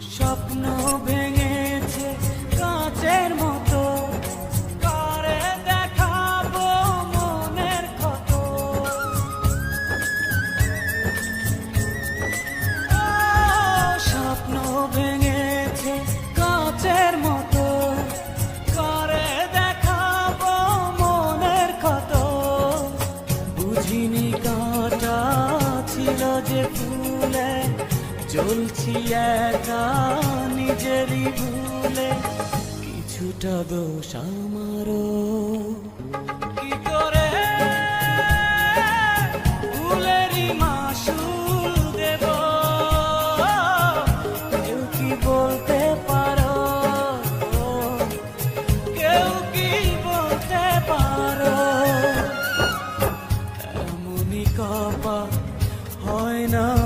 স্বপ্ন ভেঙেছে কাঁচের মতো। করে দেখাবো মনের ক্ষত? স্বপ্ন ভেঙেছে কাঁচের মতো। করে দেখাবো মনের ক্ষত? বুঝিনি কাঁটা ছিল যে ফুলে চলছি একা নিজেরই ভুলে। কিছুটা দোষ আমারও। কি করে? ভুলেরই মাসুল দেব। কেউ কি বলতে পারো? কেউ কি বলতে পারো? এমনই কপা হয় না।